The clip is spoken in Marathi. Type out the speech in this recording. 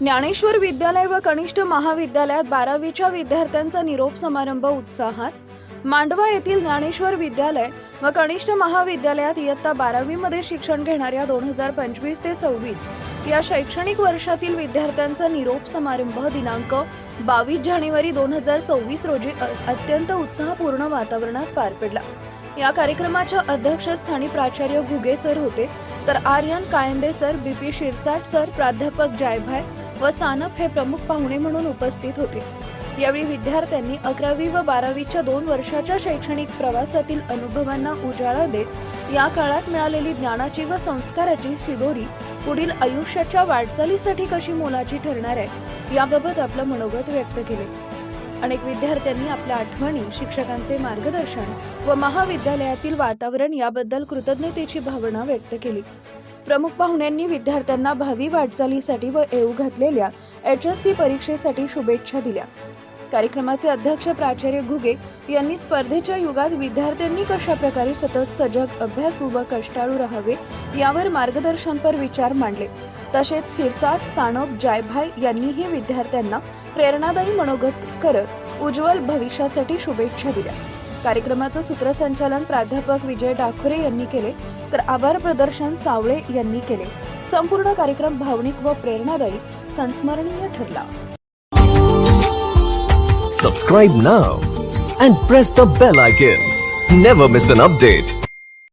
ज्ञानेश्वर विद्यालय व कनिष्ठ महाविद्यालयात बारावीच्या विद्यार्थ्यांचा निरोप समारंभ उत्साहात. मांडवा येथील ज्ञानेश्वर विद्यालय व कनिष्ठ महाविद्यालयात इयत्ता बारावीमध्ये शिक्षण घेणाऱ्या दोन हजार पंचवीस ते सव्वीस या शैक्षणिक वर्षातील विद्यार्थ्यांचा निरोप समारंभ दिनांक बावीस जानेवारी दोन हजार सव्वीस रोजी अत्यंत उत्साहपूर्ण वातावरणात पार पडला. या कार्यक्रमाच्या अध्यक्षस्थानी प्राचार्य घुगे सर होते तर Aryan Kayande sir B P Shirsat sir प्राध्यापक जायभाय व सानप हे प्रमुख पाहुणे म्हणून उपस्थित होते. यावेळी विद्यार्थ्यांनी अकरावी व बारावीच्या दोन वर्षाच्या शैक्षणिक प्रवासातील अनुभवांना उजाळा देत या काळात मिळालेली ज्ञानाची व संस्काराची शिदोरी पुढील आयुष्याच्या वाटचालीसाठी कशी मोलाची ठरणार आहे याबाबत आपलं मनोगत व्यक्त केले. अनेक विद्यार्थ्यांनी आपल्या आठवणी शिक्षकांचे मार्गदर्शन व महाविद्यालयातील वातावरण याबद्दल कृतज्ञतेची भावना व्यक्त केली. प्रमुख पाहुण्यांनी विद्यार्थ्यांना भावी वाटचालीसाठी व येऊ घातलेल्या एच एस सी परीक्षेसाठी शुभेच्छा दिल्या. कार्यक्रमाचे अध्यक्ष प्राचार्य घुगे यांनी स्पर्धेच्या युगात विद्यार्थ्यांनी कशा प्रकारे सतत सजग अभ्यासू व कष्टाळू राहावे यावर मार्गदर्शनपर विचार मांडले. तसेच शिरसाट सानप जायभाय यांनीही विद्यार्थ्यांना प्रेरणादायी मनोगत करत उज्ज्वल भविष्यासाठी शुभेच्छा दिल्या. कार्यक्रमाचं सूत्रसंचालन प्राध्यापक विजय डाखोरे यांनी केले तर आभार प्रदर्शन सावळे यांनी केले. संपूर्ण कार्यक्रम भावनिक व प्रेरणादायी संस्मरणीय ठरला. Subscribe now and press the bell icon never miss an update